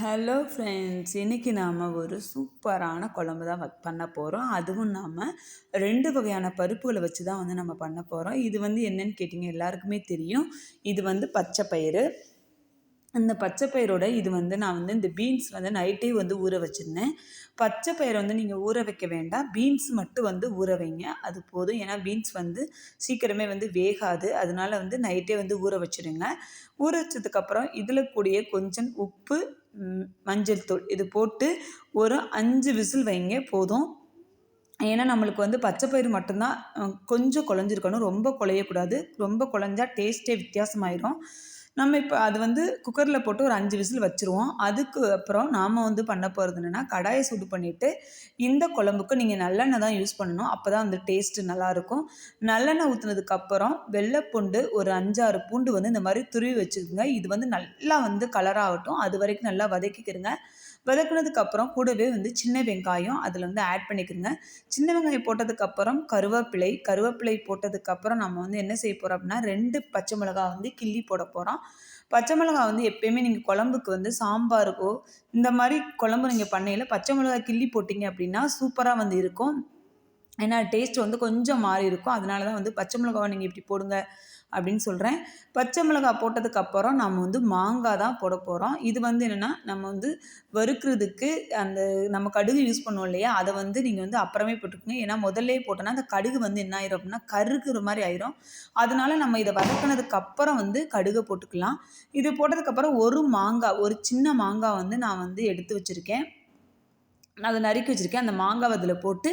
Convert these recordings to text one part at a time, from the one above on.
Hello friends இன்றைக்கி நாம் ஒரு சூப்பரான குழம்பு தான் பண்ண போகிறோம் அதுவும் நாம் ரெண்டு வகையான பருப்புகளை வச்சு தான் வந்து நம்ம பண்ண போகிறோம் இது வந்து என்னன்னு கேட்டிங்க எல்லாருக்குமே தெரியும். இது வந்து பச்சை பயிறு அந்த பச்சை பயிரோட இது வந்து நான் வந்து இந்த பீன்ஸ் வந்து நைட்டே வந்து ஊற வச்சுருந்தேன். பச்சை பயிரை வந்து நீங்கள் ஊற வைக்க வேண்டாம். பீன்ஸ் மட்டும் வந்து ஊற வைங்க. அது போதும். ஏன்னா பீன்ஸ் வந்து சீக்கிரமே வந்து வேகாது. அதனால வந்து நைட்டே வந்து ஊற வச்சுடுங்க. ஊற வச்சதுக்கப்புறம் இதில் கூடிய கொஞ்சம் உப்பு மஞ்சள் தூள் இது போட்டு ஒரு அஞ்சு விசில் வைங்க. போதும். ஏன்னா நம்மளுக்கு வந்து பச்சை பயிறு மட்டும்தான் கொஞ்சம் குழஞ்சிருக்கணும். ரொம்ப குழையக்கூடாது. ரொம்ப குழஞ்சா டேஸ்ட்டே வித்தியாசமாயிரும். நம்ம இப்போ அது வந்து குக்கரில் போட்டு ஒரு அஞ்சு விசில் வச்சுருவோம். அதுக்கு அப்புறம் நாம் வந்து பண்ண போகிறது என்னென்னா கடாயை சூடு பண்ணிவிட்டு இந்த குழம்புக்கு நீங்கள் நல்லெண்ணெய் தான் யூஸ் பண்ணணும். அப்போ தான் வந்து டேஸ்ட்டு நல்லாயிருக்கும். நல்லெண்ணெய் ஊற்றுனதுக்கப்புறம் வெள்ளைப்பூண்டு ஒரு அஞ்சாறு பூண்டு வந்து இந்த மாதிரி துருவி வச்சுக்கோங்க. இது வந்து நல்லா வந்து கலராகட்டும் அது வரைக்கும் நல்லா வதக்கிக்கிறங்க வதக்குனதுக்கப்புறம் கூடவே வந்து சின்ன வெங்காயம் அதில் வந்து ஆட் பண்ணிக்கிறோங்க. சின்ன வெங்காயம் போட்டதுக்கப்புறம் கருவேப்பிலை கருவேப்பிலை போட்டதுக்கப்புறம் நம்ம வந்து என்ன செய்ய போகிறோம் அப்படின்னா ரெண்டு பச்சை மிளகா வந்து கிள்ளி போட போகிறோம் பச்சை மிளகா வந்து எப்பயுமே நீங்கள் குழம்புக்கு வந்து சாம்பாருக்கோ இந்த மாதிரி குழம்பு நீங்கள் பண்ணையில் பச்சை மிளகா கிள்ளி போட்டிங்க அப்படின்னா சூப்பராக வந்து இருக்கும். ஏன்னா டேஸ்ட் வந்து கொஞ்சம் மாறி இருக்கும். அதனால தான் வந்து பச்சை மிளகாவை நீங்கள் இப்படி போடுங்க அப்படின்னு சொல்கிறேன் பச்சை மிளகா போட்டதுக்கப்புறம் நம்ம வந்து மாங்காய் தான் போட போகிறோம் இது வந்து என்னென்னா நம்ம வந்து வறுக்கிறதுக்கு அந்த நம்ம கடுகு யூஸ் பண்ணுவோம் இல்லையா? அதை வந்து நீங்கள் வந்து அப்புறமே போட்டுக்கோங்க. ஏன்னா முதல்ல போட்டோன்னா அந்த கடுகு வந்து என்ன ஆயிரும் அப்படின்னா கருக்குற மாதிரி ஆயிரும். அதனால நம்ம இதை வதக்கினதுக்கப்புறம் வந்து கடுகை போட்டுக்கலாம். இது போட்டதுக்கப்புறம் ஒரு மாங்காய் ஒரு சின்ன மாங்காய் வந்து நான் வந்து எடுத்து வச்சுருக்கேன். அதை நறுக்கி வச்சுருக்கேன். அந்த மாங்காய் அதில் போட்டு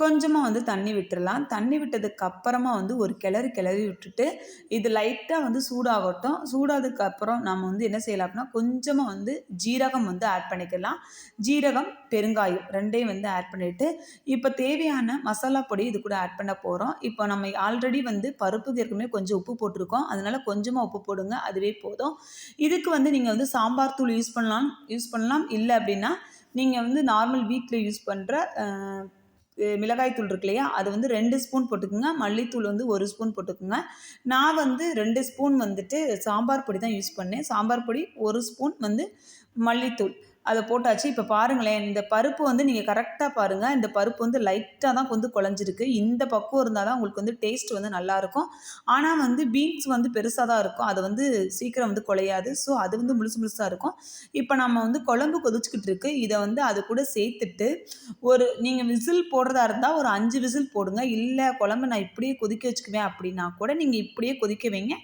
கொஞ்சமாக வந்து தண்ணி விட்டுடலாம் தண்ணி விட்டதுக்கு அப்புறமா வந்து ஒரு கிளறி கிளறி விட்டுட்டு இது லைட்டாக வந்து சூடாகட்டும். சூடாததுக்கு அப்புறம் நம்ம வந்து என்ன செய்யலாம் அப்படின்னா கொஞ்சமாக வந்து ஜீரகம் வந்து ஆட் பண்ணிக்கலாம். ஜீரகம் பெருங்காயம் ரெண்டையும் வந்து ஆட் பண்ணிவிட்டு இப்போ தேவையான மசாலா பொடி இது கூட ஆட் பண்ண போகிறோம் இப்போ நம்ம ஆல்ரெடி வந்து பருப்புக்கு ஏற்கனவே கொஞ்சம் உப்பு போட்டிருக்கோம். அதனால் கொஞ்சமாக உப்பு போடுங்க. அதுவே போதும். இதுக்கு வந்து நீங்கள் வந்து சாம்பார் தூள் யூஸ் பண்ணலாம். யூஸ் பண்ணலாம். இல்லை அப்படின்னா நீங்கள் வந்து நார்மல் வீட்டில் யூஸ் பண்ணுற மிளகாய் தூள் இருக்கு இல்லையா? அது வந்து ரெண்டு ஸ்பூன் போட்டுக்குங்க. மல்லித்தூள் வந்து ஒரு ஸ்பூன் போட்டுக்கோங்க. நான் வந்து ரெண்டு ஸ்பூன் வந்துட்டு சாம்பார் பொடி தான் யூஸ் பண்ணேன். சாம்பார் பொடி ஒரு ஸ்பூன் வந்து மல்லித்தூள். அதை போட்டாச்சு. இப்போ பாருங்களேன் இந்த பருப்பு வந்து நீங்கள் கரெக்டாக பாருங்கள் இந்த பருப்பு வந்து லைட்டாக தான் வந்து குழஞ்சிருக்கு. இந்த பக்குவம் இருந்தால் தான் உங்களுக்கு வந்து டேஸ்ட் வந்து நல்லாயிருக்கும் ஆனால் வந்து பீன்ஸ் வந்து பெருசாக தான் இருக்கும். அது வந்து சீக்கிரம் வந்து குலையாது ஸோ அது வந்து முழுசு முழுசாக இருக்கும். இப்போ நம்ம வந்து குழம்பு கொதிச்சுக்கிட்டு இருக்கு. இதை வந்து அது கூட சேர்த்துட்டு ஒரு நீங்கள் விசில் போடுறதா இருந்தால் ஒரு அஞ்சு விசில் போடுங்க. இல்லை குழம்பு நான் இப்படியே கொதிக்க வச்சுக்குவேன் அப்படின்னா கூட நீங்கள் இப்படியே கொதிக்க வைங்க.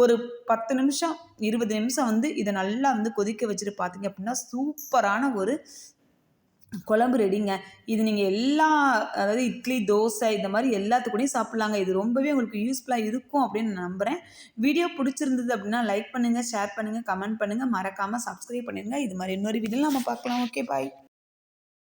ஒரு பத்து நிமிஷம் இருபது நிமிஷம் வந்து இதை நல்லா வந்து கொதிக்க வச்சுட்டு பார்த்தீங்க அப்படின்னா சூப்பரான ஒரு குழம்பு ரெடிங்க. இது நீங்கள் எல்லா அதாவது இட்லி தோசை இந்த மாதிரி எல்லாத்துக்கூடையும் சாப்பிட்லாங்க. இது ரொம்பவே உங்களுக்கு யூஸ்ஃபுல்லாக இருக்கும் அப்படின்னு நான் நம்புகிறேன் வீடியோ பிடிச்சிருந்தது அப்படின்னா லைக் பண்ணுங்கள் ஷேர் பண்ணுங்கள் கமெண்ட் பண்ணுங்கள் மறக்காமல் சப்ஸ்கிரைப் பண்ணிடுங்க இது மாதிரி இன்னொரு வீடியோ நம்ம பார்க்கலாம். Okay bye